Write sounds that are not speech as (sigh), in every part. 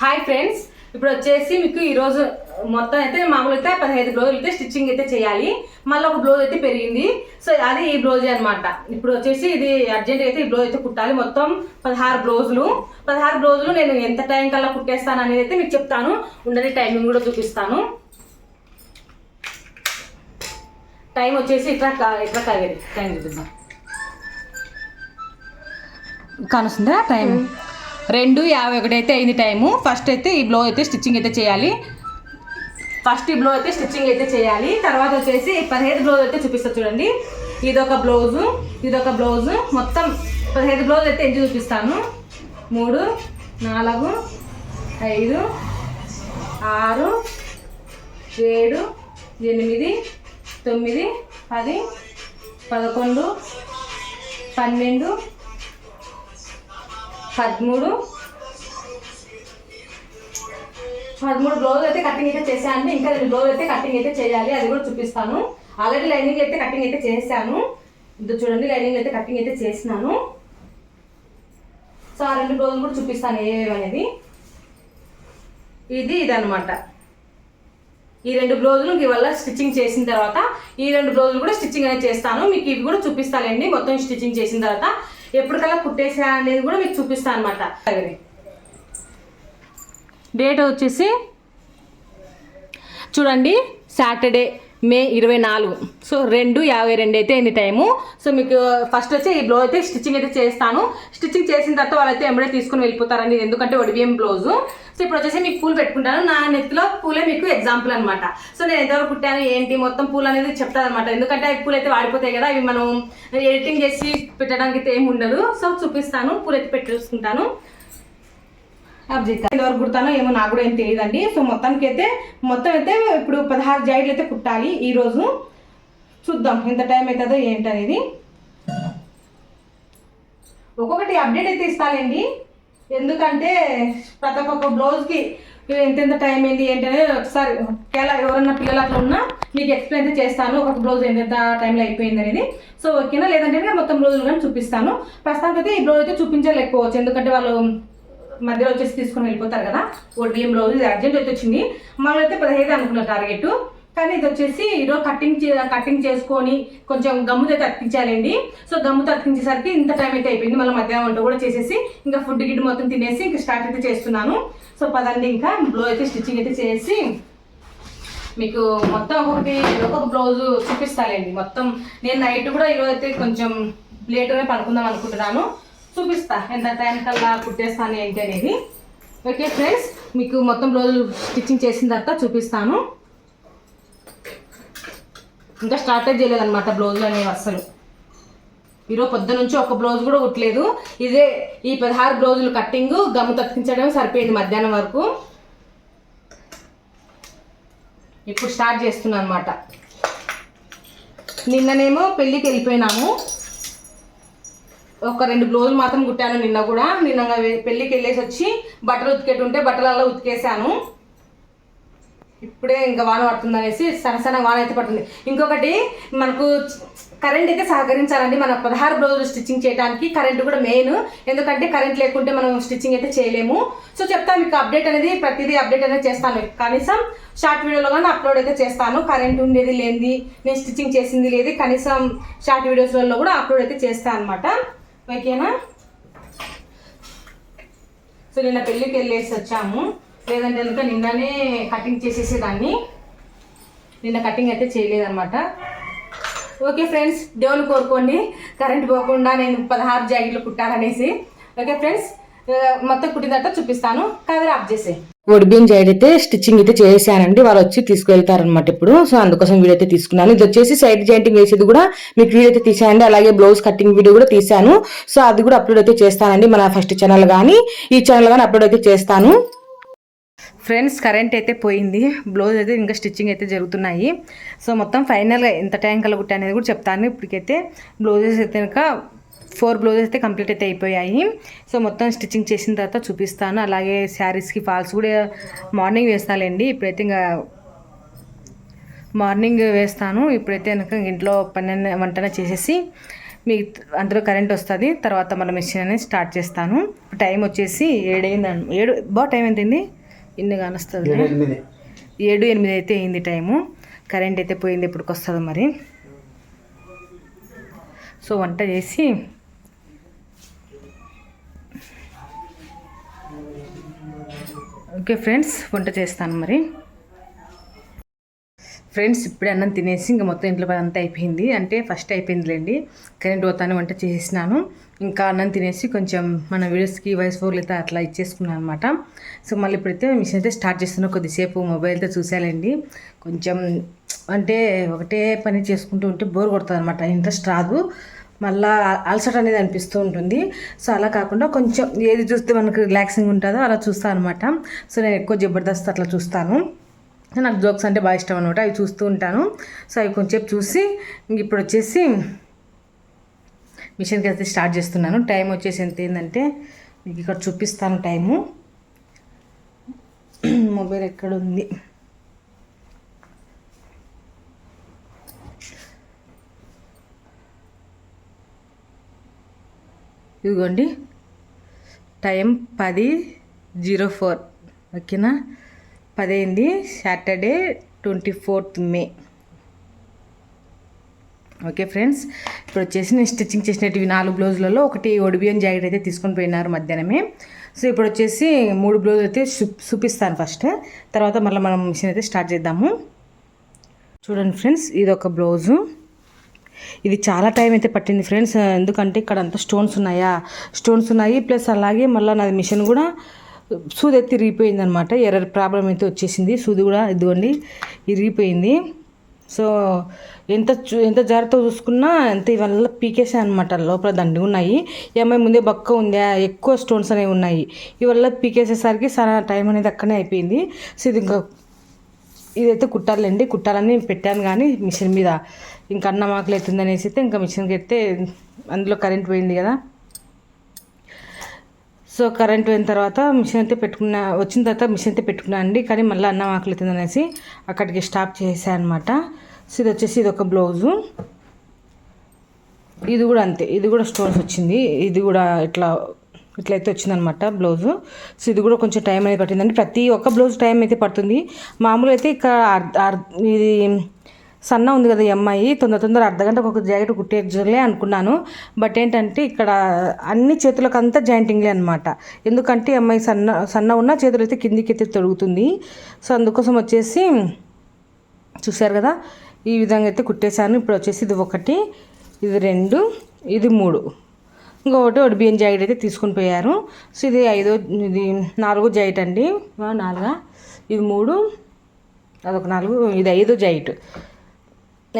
Hi friends ఇప్పుడు వచ్చేసి మీకు ఈరోజు మొత్తం అయితే మామూలు అయితే పదహైదు బ్లౌజులు అయితే స్టిచ్చింగ్ అయితే చేయాలి. మళ్ళీ ఒక బ్లౌజ్ అయితే పెరిగింది. సో అది ఈ బ్లౌజ్ అనమాట ఇప్పుడు వచ్చేసి ఇది అర్జెంట్ అయితే ఈ బ్లౌజ్ అయితే కుట్టాలి. మొత్తం పదహారు బ్లౌజులు పదహారు బ్లౌజులు నేను ఎంత టైం కల్లా కుట్టేస్తాను అనేది అయితే మీకు చెప్తాను. ఉండని టైమింగ్ కూడా చూపిస్తాను. టైం వచ్చేసి ఇట్లా ఇట్లా కాగేది టైం చూపిద్దాం. కానొస్తుందా? టైం రెండు యాభై ఒకటి అయితే అయింది టైము ఫస్ట్ అయితే ఈ బ్లౌజ్ అయితే స్టిచ్చింగ్ అయితే చేయాలి. ఫస్ట్ ఈ బ్లౌజ్ అయితే స్టిచ్చింగ్ అయితే చేయాలి. తర్వాత వచ్చేసి పదిహేను బ్లౌజ్ అయితే చూపిస్తా చూడండి. ఇదొక బ్లౌజు ఇదొక బ్లౌజు మొత్తం పదిహేను బ్లౌజ్ అయితే ఎంచి చూపిస్తాను. మూడు నాలుగు ఐదు ఆరు ఏడు ఎనిమిది తొమ్మిది పది పదకొండు పన్నెండు పదమూడు. పదమూడు బ్లౌజ్ అయితే కటింగ్ అయితే చేశాను. ఇంకా రెండు బ్లౌజ్ అయితే కటింగ్ అయితే చేయాలి. అది కూడా చూపిస్తాను. ఆల్రెడీ లైనింగ్ అయితే కటింగ్ అయితే చేశాను. ఇది చూడండి లైనింగ్ అయితే కటింగ్ అయితే చేసినాను. సో ఆ రెండు బ్లౌజులు కూడా చూపిస్తాను ఏవేవి అనేది. ఇది ఇదనమాట ఈ రెండు బ్లౌజులు ఇవల్ల స్టిచ్చింగ్ చేసిన తర్వాత ఈ రెండు బ్లౌజులు కూడా స్టిచ్చింగ్ అనేది చేస్తాను. మీకు ఇవి కూడా చూపిస్తానండి. మొత్తం స్టిచ్చింగ్ చేసిన తర్వాత ఎప్పటికల్లా కుట్టేసా అనేది కూడా మీకు చూపిస్తాను అనమాట డేట్ వచ్చేసి చూడండి సాటర్డే మే ఇరవై నాలుగు. సో రెండు యాభై రెండు అయితే అయింది టైము సో మీకు ఫస్ట్ వచ్చి ఈ బ్లౌజ్ అయితే స్టిచ్చింగ్ అయితే చేస్తాను. స్టిచ్చింగ్ చేసిన తర్వాత వాళ్ళైతే ఎంబడే తీసుకుని వెళ్ళిపోతారండి. ఎందుకంటే ఒడిబియ్యం బ్లౌజు సో ఇప్పుడు వచ్చేసి మీకు పూలు పెట్టుకుంటాను. నా నెత్తిలో పూలే మీకు ఎగ్జాంపుల్ అనమాట సో నేను ఎంతవరకు కుట్టాను ఏంటి మొత్తం పూలు అనేది చెప్తాను అనమాట ఎందుకంటే అవి పూలు అయితే వాడిపోతాయి కదా ఇవి మనం ఎడిటింగ్ చేసి పెట్టడానికి అయితే ఏమి ఉండదు. సో చూపిస్తాను పూలు అయితే పెట్టేసుకుంటాను అబ్జిక్ ఎంతవరకు కుడతానో ఏమో నాకు కూడా ఏం తెలియదండి. సో మొత్తానికి అయితే మొత్తం అయితే ఇప్పుడు పదహారు జాయిట్లు అయితే కుట్టాలి ఈరోజు చూద్దాం ఎంత టైం అవుతుందో ఏంటనేది. ఒక్కొక్కటి అప్డేట్ అయితే ఇస్తానండి ఎందుకంటే ప్రతి ఒక్క బ్లౌజ్కి ఎంతెంత టైం ఏంటి ఏంటి అనేది ఒకసారి ఒకవేళ ఎవరన్నా పిల్లలు అట్లా ఉన్నా మీకు ఎక్స్ప్లెయిన్ అయితే చేస్తాను. ఒక బ్లౌజ్ ఎంతెంత టైంలో అయిపోయింది అనేది. సో ఓకేనా లేదంటే మొత్తం బ్లౌజులు కానీ చూపిస్తాను. ప్రస్తుతానికి అయితే ఈ బ్లౌజ్ అయితే చూపించలేకపోవచ్చు. ఎందుకంటే వాళ్ళు మధ్యలో వచ్చేసి తీసుకొని వెళ్ళిపోతారు కదా. ఓ ఓడిఎం బ్లౌజ్ ఇది అర్జెంట్ వచ్చి వచ్చింది. మళ్ళీ అయితే పదహైదు అనుకున్న టార్గెట్ కానీ ఇది వచ్చేసి ఈరోజు కటింగ్ చే కటింగ్ చేసుకొని కొంచెం గమ్ముతో అతికించాలండి సో గమ్ముతో తప్పించేసరికి ఇంత టైం అయితే అయిపోయింది. మళ్ళీ మధ్యాహ్నం వంట కూడా చేసేసి ఇంకా ఫుడ్ గిడ్ మొత్తం తినేసి ఇంకా స్టార్ట్ అయితే చేస్తున్నాను. సో పదండి ఇంకా బ్లో అయితే స్టిచ్చింగ్ అయితే చేసి మీకు మొత్తం ఒకటి ఒక్కొక్క బ్లౌజ్ చూపిస్తానండి మొత్తం నేను నైట్ కూడా ఈరోజు అయితే కొంచెం లేట్గా పడుకుందాం అనుకుంటున్నాను. చూపిస్తా ఎంత టైం కల్లా కుట్టేస్తాను ఏంటి అనేది. ఓకే ఫ్రెండ్స్ మీకు మొత్తం బ్లౌజ్ స్టిచ్చింగ్ చేసిన తర్వాత చూపిస్తాను. ఇంకా స్టార్ట్ చేయలేదన్నమాట బ్లౌజులు అనేవి అస్సలు. ఈరోజు పొద్దు నుంచి ఒక బ్లౌజ్ కూడా కుట్టలేదు. ఇదే ఈ పదహారు బ్లౌజులు కట్టింగ్ గమ్ము తప్పించడం సరిపోయింది మధ్యాహ్నం వరకు. ఇప్పుడు స్టార్ట్ చేస్తున్నాను అనమాట నిన్ననేమో పెళ్ళికి వెళ్ళిపోయినాము. ఒక రెండు బ్లౌజులు మాత్రం కుట్టాను నిన్న కూడా. నిన్న పెళ్ళికి వెళ్ళేసి వచ్చి బట్టలు ఉతికేటుంటే బట్టలలో ఉతికేసాను. ఇప్పుడే ఇంకా వాన పడుతుంది అనేసి సరసన వాన అయితే పడుతుంది. ఇంకొకటి మనకు కరెంట్ అయితే సహకరించాలండి. మన పదహారు రోజులు స్టిచ్చింగ్ చేయడానికి కరెంట్ కూడా మెయిన్ ఎందుకంటే కరెంట్ లేకుంటే మనం స్టిచ్చింగ్ అయితే చేయలేము. సో చెప్తాను మీకు అప్డేట్ అనేది ప్రతిదీ అప్డేట్ అనేది చేస్తాను. కనీసం షార్ట్ వీడియోలో కానీ అప్లోడ్ అయితే చేస్తాను. కరెంట్ ఉండేది లేనిది నేను స్టిచ్చింగ్ చేసింది లేదు. కనీసం షార్ట్ వీడియోస్లలో కూడా అప్లోడ్ అయితే చేస్తాను అనమాట ఓకేనా? సో నిన్న పెళ్ళికి వెళ్ళేసి వచ్చాము. లేదంటే కనుక నిన్ననే కటింగ్ చేసేసేదాన్ని. నిన్న కటింగ్ అయితే చేయలేదన్నమాట. ఓకే ఫ్రెండ్స్ దేవుని కోరుకోండి. కరెంట్ పోకుండా నేను పదహారు జాకెట్లు కుట్టాలనేసి. ఓకే ఫ్రెండ్స్ మొత్తం కుట్టిన చూపిస్తాను. కవర్ ఆఫ్ చేసే ఒడిబియం జైడ్ అయితే స్టిచ్చింగ్ అయితే చేశానండి. వాళ్ళు వచ్చి తీసుకువెళ్తారనమాట ఇప్పుడు. సో అందుకోసం వీడియో అయితే తీసుకున్నాను. ఇది వచ్చేసి సైడ్ జాయింటింగ్ వేసేది కూడా మీకు వీడియో అయితే తీసానండి అలాగే బ్లౌజ్ కటింగ్ వీడియో కూడా తీసాను సో అది కూడా అప్లోడ్ అయితే చేస్తానండి. మన ఫస్ట్ ఛానల్ కానీ ఈ ఛానల్ కానీ అప్లోడ్ అయితే చేస్తాను. ఫ్రెండ్స్ కరెంట్ అయితే పోయింది. బ్లౌజ్ అయితే ఇంకా స్టిచ్చింగ్ అయితే జరుగుతున్నాయి. సో మొత్తం ఫైనల్గా ఎంత టైం కల్లా అనేది కూడా చెప్తాను. ఇప్పటికైతే బ్లౌజెస్ అయితే కనుక ఫోర్ బ్లౌజెస్ అయితే కంప్లీట్ అయితే అయిపోయాయి. సో మొత్తం స్టిచ్చింగ్ చేసిన తర్వాత చూపిస్తాను. అలాగే శారీస్కి ఫాల్స్ కూడా మార్నింగ్ వేస్తానులేండి. ఇప్పుడైతే ఇంకా మార్నింగ్ వేస్తాను. ఇప్పుడైతే కనుక ఇంట్లో పని వంటన చేసేసి మీ అందులో కరెంట్ వస్తుంది. తర్వాత మన మిషన్ అనేది స్టార్ట్ చేస్తాను. టైం వచ్చేసి ఏడైంది ఏడు బాగా టైం ఎంతైంది? ఇన్ని కానొస్తుంది ఏడు ఎనిమిది. అయితే అయింది టైము. కరెంట్ అయితే పోయింది ఎప్పటికి వస్తుంది మరి. సో వంట చేసి ఓకే ఫ్రెండ్స్ వంట చేస్తాను మరి. ఫ్రెండ్స్ ఇప్పుడే అన్నం తినేసి ఇంకా మొత్తం ఇంట్లో పని అంతా అయిపోయింది. అంటే ఫస్ట్ అయిపోయిందిలేండి. కరెంట్ పోతాను వంట చేసినాను ఇంకా అన్నం తినేసి కొంచెం మన వీడియోస్కి వాయిస్ ఫోర్లు అయితే అట్లా ఇచ్చేసుకున్నాను అనమాట సో మళ్ళీ ఇప్పుడైతే మిషన్ అయితే స్టార్ట్ చేస్తున్నా కొద్దిసేపు మొబైల్తో చూసాలండి కొంచెం అంటే ఒకటే పని చేసుకుంటూ ఉంటే బోర్ కొడుతుంది అనమాట ఇంట్రెస్ట్ రాదు. మళ్ళా అలసట అనేది అనిపిస్తూ ఉంటుంది. సో అలా కాకుండా కొంచెం ఏది చూస్తే మనకు రిలాక్సింగ్ ఉంటుందో అలా చూస్తాను అనమాట సో నేను ఎక్కువ జబర్దస్త్ అట్లా చూస్తాను. నాకు జోక్స్ అంటే బాగా ఇష్టం అనమాట అవి చూస్తూ ఉంటాను. సో అవి కొంచెం చూసి ఇప్పుడు వచ్చేసి మిషన్కి అయితే స్టార్ట్ చేస్తున్నాను. టైం వచ్చేసి ఎంత ఏంటంటే మీకు ఇక్కడ చూపిస్తాను టైము. మొబైల్ ఎక్కడ ఉంది? ఇదిగోండి. టైం పది జీరో ఫోర్. ఓకేనా? పదైంది. Saturday twenty fourth May. Okay friends ఇప్పుడు వచ్చేసి నేను స్టిచ్చింగ్ చేసినవి నాలుగు బ్లౌజులలో ఒకటి ఒడిబియన్ జాకెట్ అయితే తీసుకొని పోయినారు మధ్యాహ్నమే. సో ఇప్పుడు వచ్చేసి మూడు బ్లౌజ్ అయితే చూపిస్తాను ఫస్ట్. తర్వాత మళ్ళీ మనం మిషన్ అయితే స్టార్ట్ చేద్దాము. చూడండి ఫ్రెండ్స్ ఇది ఒక బ్లౌజు. ఇది చాలా టైం అయితే పట్టింది ఫ్రెండ్స్ ఎందుకంటే ఇక్కడ అంతా స్టోన్స్ ఉన్నాయా? స్టోన్స్ ఉన్నాయి ప్లస్ అలాగే మళ్ళీ నాది మిషన్ కూడా సూది ఎత్తి ఇరిగిపోయింది అనమాట ఎర్ర ప్రాబ్లం అయితే వచ్చేసింది. సూది కూడా ఇదిగోండి ఇరిగిపోయింది. సో ఎంత చూ ఎంత జాగ్రత్తగా చూసుకున్నా ఎంత ఇవల్ల పీకేసాయి అనమాట లోపల దండి ఉన్నాయి. ఏమై ముందే బక్క ఉంది? ఎక్కువ స్టోన్స్ అనేవి ఉన్నాయి. ఇవల్ల పీకేసేసరికి చాలా టైం అనేది అక్కడనే అయిపోయింది. సో ఇది ఇంకా ఇదైతే కుట్టాలండి. కుట్టాలని పెట్టాను కానీ మిషన్ మీద ఇంకా అన్న ఆకలి అవుతుంది అనేసి అయితే ఇంకా మిషన్కి అయితే అందులో కరెంట్ పోయింది కదా. సో కరెంట్ పోయిన తర్వాత మిషన్ అయితే పెట్టుకున్నా వచ్చిన తర్వాత మిషన్ అయితే పెట్టుకున్నా అండి. కానీ మళ్ళీ అన్నం ఆకలితుంది అనేసి అక్కడికి స్టాప్ చేసాను అనమాట సో ఇది వచ్చేసి ఇది ఒక బ్లౌజు. ఇది కూడా అంతే. ఇది కూడా స్టోన్స్ వచ్చింది. ఇది కూడా ఇట్లా ఇట్లయితే వచ్చిందనమాట బ్లౌజు. సో ఇది కూడా కొంచెం టైం అనేది పట్టిందండి. ప్రతి ఒక్క బ్లౌజ్ టైం అయితే పడుతుంది. మామూలు అయితే ఇక్కడ ఇది సన్న ఉంది కదా ఈ అమ్మాయి తొందర తొందర అర్ధ గంటకు ఒక జాకెట్ కుట్టేయచ్చులే అనుకున్నాను. బట్ ఏంటంటే ఇక్కడ అన్ని చేతులకు అంతా జాయింటింగ్లే అనమాట ఎందుకంటే ఈ అమ్మాయి సన్న సన్న ఉన్న చేతులు అయితే కిందికి అయితే తొడుగుతుంది. సో అందుకోసం వచ్చేసి చూశారు కదా ఈ విధంగా అయితే కుట్టేశాను. ఇప్పుడు వచ్చేసి ఇది ఒకటి ఇది రెండు ఇది మూడు. ఇంకొకటి ఒకటి బియ్యం జాకెట్ అయితే తీసుకొని పోయారు. సో ఇది ఐదో ఇది నాలుగో జాకెట్ అండి. నాలుగా ఇది మూడు అదొక నాలుగు ఇది ఐదో జాకెట్.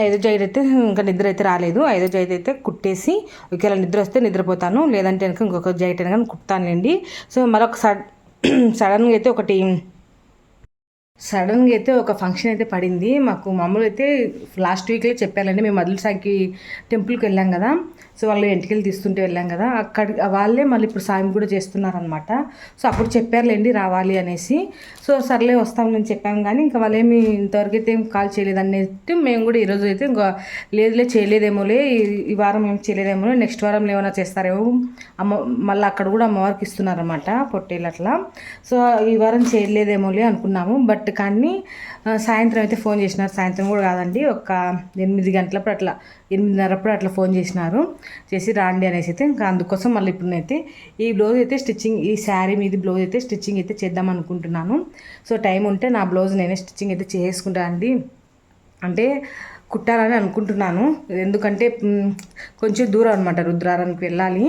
ఐదో జైడ్ అయితే ఇంకా నిద్ర అయితే రాలేదు. ఐదో జైడ్ అయితే కుట్టేసి ఒకవేళ నిద్ర వస్తే నిద్రపోతాను. లేదంటే కనుక ఇంకొక జైట్ అయినా కానీ కుట్టానులేండి. సో మరొక సడ్ (clears throat) సడన్గా అయితే ఒకటి సడన్గా అయితే ఒక ఫంక్షన్ అయితే పడింది. మాకు మామూలు అయితే లాస్ట్ వీక్లో చెప్పాలండి. మేము మధులసాకి టెంపుల్కి వెళ్ళాం కదా. సో వాళ్ళు ఎంటికలు తీస్తుంటే వెళ్ళాం కదా అక్కడ వాళ్ళే మళ్ళీ ఇప్పుడు సాయం కూడా చేస్తున్నారనమాట. సో అప్పుడు చెప్పారులేండి రావాలి అనేసి. సో సర్లే వస్తామని చెప్పాం కానీ ఇంకా వాళ్ళేమి ఇంతవరకు అయితే ఏం కాల్ చేయలేదు అనేది మేము కూడా ఈరోజు అయితే ఇంకా లేదులే చేయలేదేమోలే ఈ- వారం ఏం చేయలేదేమో నెక్స్ట్ వారం ఏమైనా చేస్తారేమో అమ్మ మళ్ళీ అక్కడ కూడా అమ్మవారికి ఇస్తున్నారన్నమాట పొట్టేలు అట్లా. సో ఈ వారం చేయలేదేమోలే అనుకున్నాము బట్ కానీ సాయంత్రం అయితే ఫోన్ చేసినారు. సాయంత్రం కూడా కాదండి ఒక ఎనిమిది గంటలప్పుడు అట్లా ఎనిమిదిన్నరప్పుడు అట్లా ఫోన్ చేసినారు. చేసి రాండి అనేసి అయితే ఇంకా అందుకోసం మళ్ళీ ఇప్పుడు అయితే ఈ బ్లౌజ్ అయితే స్టిచ్చింగ్ ఈ శారీ మీద బ్లౌజ్ అయితే స్టిచ్చింగ్ అయితే చేద్దాం అనుకుంటున్నాను. సో టైం ఉంటే నా బ్లౌజ్ నేనే స్టిచ్చింగ్ అయితే చేసుకుంటాను అండి. అంటే కుట్టాలని అనుకుంటున్నాను. ఎందుకంటే కొంచెం దూరం అనమాట రుద్రారానికి వెళ్ళాలి.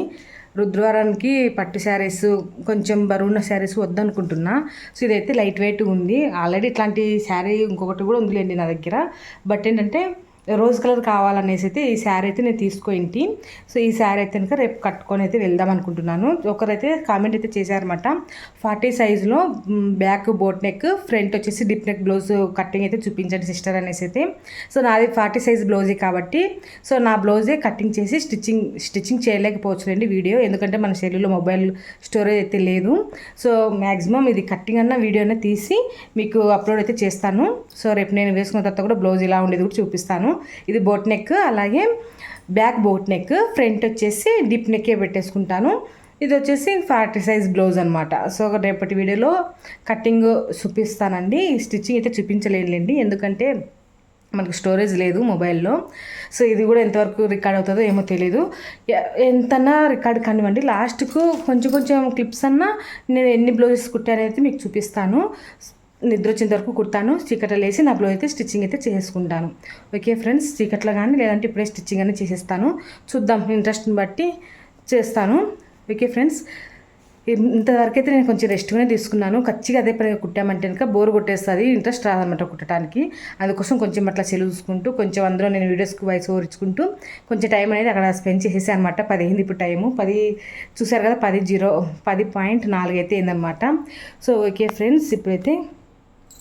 రుద్రవారానికి పట్టు శారీస్ కొంచెం బరువున్న శారీస్ వద్దనుకుంటున్నా. సో ఇదైతే లైట్ వెయిట్ ఉంది. ఆల్రెడీ ఇట్లాంటి శారీ ఇంకొకటి కూడా ఉందిలేండి నా దగ్గర. బట్ ఏంటంటే రోజ్ కలర్ కావాలనేసి అయితే ఈ శారీ అయితే నేను తీసుకోయింటి సో ఈ శారీ అయితే కనుక రేపు కట్టుకొని అయితే వెళ్దాం అనుకుంటున్నాను. ఒకరైతే కామెంట్ అయితే చేశారనమాట ఫార్టీ సైజులో బ్యాక్ బోట్ నెక్ ఫ్రంట్ వచ్చేసి డిప్ నెక్ బ్లౌజ్ కటింగ్ అయితే చూపించండి సిస్టర్ అనేసి అయితే సో నాది ఫార్టీ సైజ్ బ్లౌజే కాబట్టి సో నా బ్లౌజే కటింగ్ చేసి స్టిచ్చింగ్ స్టిచ్చింగ్ చేయలేకపోవచ్చులేండి వీడియో. ఎందుకంటే మన సెల్లులో మొబైల్ స్టోరేజ్ అయితే లేదు. సో మ్యాక్సిమం ఇది కట్టింగ్ అన్న వీడియో తీసి మీకు అప్లోడ్ అయితే చేస్తాను. సో రేపు నేను వేసుకున్న తర్వాత కూడా బ్లౌజ్ ఇలా ఉండేది కూడా చూపిస్తాను. ఇది బోట్ నెక్ అలాగే బ్యాక్ బోట్ నెక్ ఫ్రంట్ వచ్చేసి డిప్ నెక్కే పెట్టేసుకుంటాను. ఇది వచ్చేసి ఫార్టీ సైజ్ బ్లౌజ్ అనమాట సో రేపటి వీడియోలో కటింగ్ చూపిస్తానండి. స్టిచ్చింగ్ అయితే చూపించలేనులేండి. ఎందుకంటే మనకు స్టోరేజ్ లేదు మొబైల్లో సో ఇది కూడా ఎంతవరకు రికార్డ్ అవుతుందో ఏమో తెలీదు. ఎంతనా ఎంతన్నా రికార్డ్ కానివ్వండి. లాస్ట్కు కొంచెం కొంచెం క్లిప్స్ అన్నా నేను ఎన్ని బ్లౌజెస్ కుట్టానైతే మీకు చూపిస్తాను. నిద్ర వచ్చేంత వరకు కుడతాను. చీకట్లో వేసి నా బ్లౌజ్ అయితే స్టిచ్చింగ్ అయితే చేసుకుంటాను. ఓకే ఫ్రెండ్స్ చీకట్లో కానీ లేదంటే ఇప్పుడే స్టిచ్చింగ్ అని చేసేస్తాను. చూద్దాం ఇంట్రెస్ట్ని బట్టి చేస్తాను. ఓకే ఫ్రెండ్స్ ఇంతవరకు అయితే నేను కొంచెం రెస్ట్గానే తీసుకున్నాను. ఖచ్చితంగా అదే పనిగా కుట్టామంటే కనుక బోర్ కొట్టేస్తుంది ఇంట్రెస్ట్ రాదనమాట కుట్టడానికి అందుకోసం కొంచెం అట్లా సెలవు చూసుకుంటూ కొంచెం అందులో నేను వీడియోస్కి వాయిస్ ఓవర్ ఇచ్చుకుంటూ కొంచెం టైం అనేది అక్కడ స్పెండ్ చేసేసాను అనమాట పది అయింది ఇప్పుడు టైము పది చూసారు కదా పది జీరో పది పాయింట్ నాలుగు అయితే అయిందనమాట సో ఓకే ఫ్రెండ్స్ ఇప్పుడైతే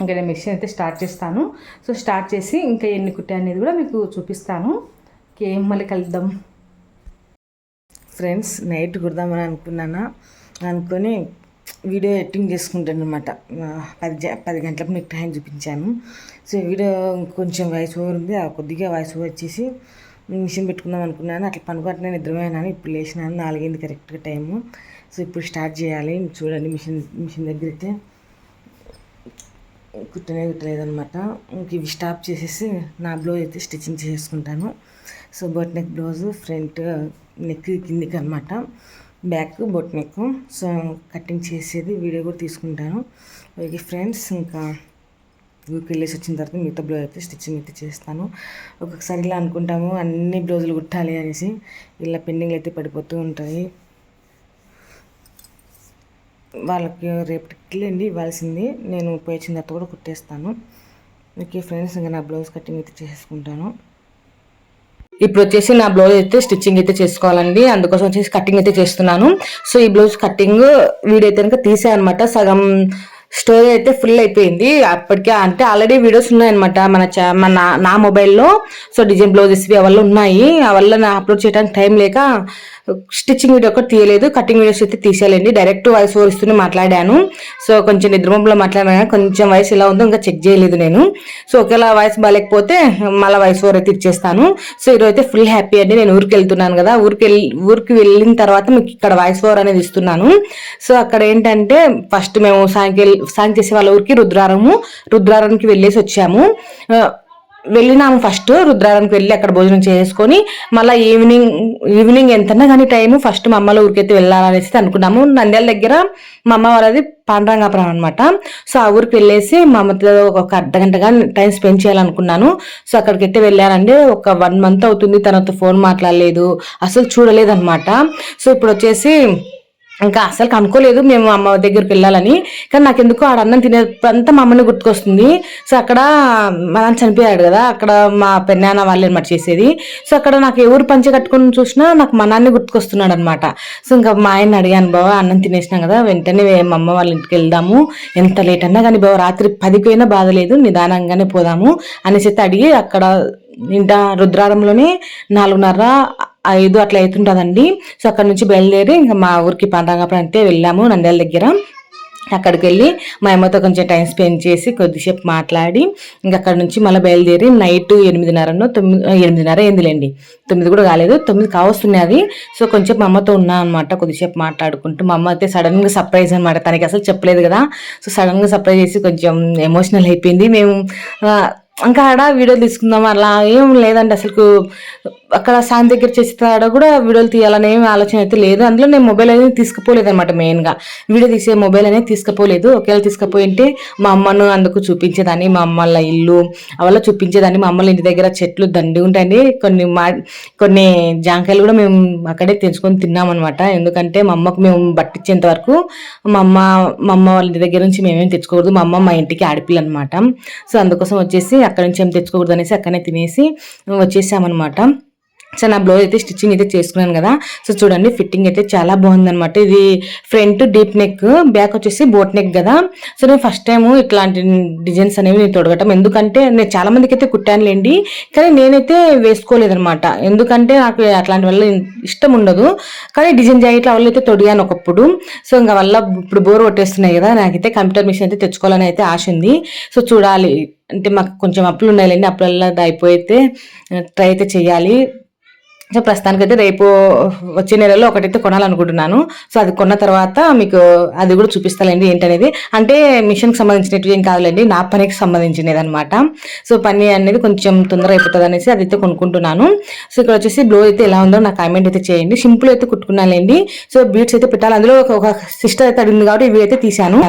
ఇంకా నేను మిషన్ అయితే స్టార్ట్ చేస్తాను. సో స్టార్ట్ చేసి ఇంకా ఎన్ని కుట్టా అనేది కూడా మీకు చూపిస్తాను. ఓకే మళ్ళీ కలుద్దాం. ఫ్రెండ్స్ నైట్ కుడదామని అనుకున్నాను? అనుకొని వీడియో ఎడిటింగ్ చేసుకుంటాను అనమాట పది జ- పది గంటలకు మీకు టైం చూపించాను. సో వీడియో కొంచెం వాయిస్ ఓవర్ ఉంది. ఆ కొద్దిగా వాయిస్ ఓవర్ వచ్చేసి మిషన్ పెట్టుకుందాం అనుకున్నాను. అట్లా పనుకోవట్లే నిద్రపోయినాను. ఇప్పుడు లేచినాను. నాలుగైంది కరెక్ట్గా టైము. సో ఇప్పుడు స్టార్ట్ చేయాలి. చూడండి మిషన్ మిషన్ దగ్గర అయితే. కుట్టనే కుట్టలేదనమాట ఇంక ఇవి స్టాప్ చేసేసి నా బ్లౌజ్ అయితే స్టిచ్చింగ్ చేసుకుంటాను so boat neck blouse front neck కిందికి అనమాట back boat neck so cutting చేసేది వీడియో కూడా తీసుకుంటాను. ఓకే ఫ్రెండ్స్ ఇంకా ఊరికి వెళ్ళేసి వచ్చిన తర్వాత మిగతా బ్లౌజ్ అయితే స్టిచ్చింగ్ అయితే చేస్తాను. ఒక్కొక్కసారి ఇలా అనుకుంటాము అన్ని బ్లౌజులు కుట్టాలి అనేసి ఇలా పెండింగ్లు అయితే పడిపోతూ ఉంటాయి. వాళ్ళకి రేపటికి వెళ్ళండి ఇవ్వాల్సింది. నేను పేచిన తర్వాత కూడా కుట్టేస్తాను. ఓకే ఫ్రెండ్స్ ఇంకా నా బ్లౌజ్ కటింగ్ అయితే చేసుకుంటాను ఇప్పుడు వచ్చేసి నా బ్లౌజ్ అయితే స్టిచ్చింగ్ అయితే చేసుకోవాలండి. అందుకోసం వచ్చేసి కటింగ్ అయితే చేస్తున్నాను. సో ఈ బ్లౌజ్ కటింగ్ వీడియో అయితే కనుక తీసా అనమాట సగం స్టోరీ అయితే ఫుల్ అయిపోయింది. అప్పటికే అంటే ఆల్రెడీ వీడియోస్ ఉన్నాయన్నమాట. మన చా- మన నా- నా మొబైల్లో. సో డిజైన్ బ్లౌజెస్ అవల్ల ఉన్నాయి. అవల్ల నా అప్లోడ్ చేయడానికి టైం లేక స్టిచ్చింగ్ వీడియో ఒకటి తీయలేదు. కటింగ్ వీడియోస్ అయితే తీసేయాలండి. డైరెక్ట్ వాయిస్ ఓవర్ ఇస్తూనే మాట్లాడాను. సో కొంచెం నిద్రమొబ్బలో మాట్లాడాను కొంచెం వాయిస్ ఎలా ఉందో ఇంకా చెక్ చేయలేదు నేను. సో ఒకవేళ వాయిస్ బాగాలేకపోతే మళ్ళీ వాయిస్ ఓవర్ అయితే ఇచ్చేస్తాను. సో ఈరోజు అయితే ఫుల్ హ్యాపీ అండి. నేను ఊరికి వెళ్తున్నాను కదా. ఊరికి వెళ్ళి ఊరికి వెళ్ళిన తర్వాత మీకు ఇక్కడ వాయిస్ ఓవర్ అనేది ఇస్తున్నాను. సో అక్కడ ఏంటంటే ఫస్ట్ మేము సాయంకాలం సాయం చేసే వాళ్ళ ఊరికి రుద్రారము రుద్రారానికి వెళ్ళేసి వచ్చాము. వెళ్ళినాము ఫస్ట్ రుద్రారానికి వెళ్ళి అక్కడ భోజనం చేసుకొని మళ్ళీ ఈవినింగ్ ఈవినింగ్ ఎంతన్నా కానీ టైం ఫస్ట్ మా అమ్మల ఊరికైతే వెళ్ళాలనేసి అనుకున్నాము. నంద్యాల దగ్గర మా అమ్మ వాళ్ళది పాండరంగాపురం అనమాట సో ఆ ఊరికి వెళ్ళేసి మా అమ్మతో ఒక అర్ధ గంటగా టైం స్పెండ్ చేయాలనుకున్నాను. సో అక్కడికైతే వెళ్ళానండి. ఒక వన్ మంత్ అవుతుంది తనతో ఫోన్ మాట్లాడలేదు. అసలు చూడలేదన్నమాట. సో ఇప్పుడు వచ్చేసి ఇంకా అసలు అనుకోలేదు మేము అమ్మ దగ్గరికి వెళ్ళాలని. కానీ నాకు ఎందుకో ఆడ అన్నం తినేదంతా మా అమ్మని గుర్తుకొస్తుంది. సో అక్కడ మా నాన్న చనిపోయాడు కదా అక్కడ మా పెన్నాన్న వాళ్ళని మరి చేసేది. సో అక్కడ నాకు ఎవరు పంచె కట్టుకొని చూసినా నాకు మా నాన్న గుర్తుకొస్తున్నాడు అనమాట సో ఇంకా మా ఆయన అడిగాను బావ అన్నం తినేసినాం కదా వెంటనే మా అమ్మ వాళ్ళ ఇంటికి వెళ్దాము. ఎంత లేట్ అన్నా కానీ బావ రాత్రి పదిపోయినా బాధలేదు బాధ లేదు నిదానంగానే పోదాము అనేసి అడిగి అక్కడ ఇంట రుద్రారంలోనే నాలుగున్నర ఐదు అట్లా అవుతుంటుందండి సో అక్కడ నుంచి బయలుదేరి ఇంకా మా ఊరికి పండగప్పుడు అంటే వెళ్ళాము నంద్యాల దగ్గర. అక్కడికి వెళ్ళి మా అమ్మతో కొంచెం టైం స్పెండ్ చేసి కొద్దిసేపు మాట్లాడి ఇంకా అక్కడ నుంచి మళ్ళీ బయలుదేరి నైట్ ఎనిమిదిన్నరనో తొమ్మిది ఎనిమిదిన్నర ఏందిలేండి తొమ్మిది కూడా కాలేదు. తొమ్మిది కావస్తున్నది సో కొంచెం మా అమ్మతో ఉన్నా అనమాట కొద్దిసేపు మాట్లాడుకుంటూ. మా అమ్మ అయితే సడన్గా సర్ప్రైజ్ అనమాట తనకి అసలు చెప్పలేదు కదా. సో సడన్గా సర్ప్రైజ్ చేసి కొంచెం ఎమోషనల్ అయిపోయింది. మేము ఇంకా ఆడ వీడియోలు తీసుకుందాం అలా ఏం లేదండి అసలు అక్కడ శాంతి దగ్గర చేస్తాడ కూడా వీడియోలు తీయాలనే ఆలోచన అయితే లేదు. అందులో నేను మొబైల్ అనేది తీసుకుపోలేదు అనమాట మెయిన్గా. వీడియో తీసే మొబైల్ అనేది తీసుకుపోలేదు. ఒకవేళ తీసుకుపోయింటే మా అమ్మను అందుకు చూపించేదాన్ని మా అమ్మ వాళ్ళ ఇల్లు అవల్ల చూపించేదాన్ని. మా అమ్మల ఇంటి దగ్గర చెట్లు దండి ఉంటాయండి. కొన్ని మా కొన్ని జాంకాయలు కూడా మేము అక్కడే తెంచుకొని తిన్నాం అనమాట ఎందుకంటే మా అమ్మకు మేము బట్టించేంత వరకు మా అమ్మ మా అమ్మ వాళ్ళ ఇంటి దగ్గర నుంచి మేమేం తెచ్చుకోకూడదు. మా అమ్మ మా ఇంటికి ఆడపిల్ల అనమాట సో అందుకోసం వచ్చేసి అక్కడ నుంచి ఏం తెచ్చుకోకూడదు అనేసి అక్కడనే తినేసి వచ్చేసామన్నమాట. సో నా బ్లౌజ్ అయితే స్టిచ్చింగ్ అయితే చేసుకున్నాను కదా. సో చూడండి ఫిట్టింగ్ అయితే చాలా బాగుందన్నమాట. ఇది ఫ్రంట్ డీప్ నెక్ బ్యాక్ వచ్చేసి బోట్ నెక్ కదా. సో నేను ఫస్ట్ టైం ఇట్లాంటి డిజైన్స్ అనేవి నేను తొడగటం. ఎందుకంటే నేను చాలా మందికి అయితే కుట్టానులేండి కానీ నేనైతే వేసుకోలేదనమాట ఎందుకంటే నాకు అట్లాంటి వల్ల ఇష్టం ఉండదు. కానీ డిజైన్ జాకెట్ల వల్ల అయితే తొడిగాను ఒకప్పుడు. సో ఇంకా వల్ల ఇప్పుడు బోర్ కొట్టేస్తున్నాయి కదా నాకైతే కంప్యూటర్ మిషన్ అయితే తెచ్చుకోవాలని అయితే ఆశ ఉంది. సో చూడాలి అంటే మాకు కొంచెం అప్పులు ఉన్నాయిలేండి అప్పులల్లా అది అయిపోయితే ట్రై అయితే చేయాలి. సో ప్రస్తుతానికైతే రేపు వచ్చే నెలలో ఒకటైతే కొనాలనుకుంటున్నాను. సో అది కొన్న తర్వాత మీకు అది కూడా చూపిస్తానండి ఏంటనేది. అంటే మిషన్కి సంబంధించినట్టు ఏం కాదులేండి నా పనికి సంబంధించినది అనమాట సో పని అనేది కొంచెం తొందర అయిపోతుంది అనేసి అది అయితే కొనుక్కుంటున్నాను. సో ఇక్కడ వచ్చేసి బ్లౌ అయితే ఎలా ఉందో నాకు కామెంట్ అయితే చేయండి. సింపుల్ అయితే కుట్టుకున్నానండి సో బీట్స్ అయితే పెట్టాలి. అందులో ఒక- సిస్టర్ అయితే అడిగింది కాబట్టి ఇవి అయితే తీసాను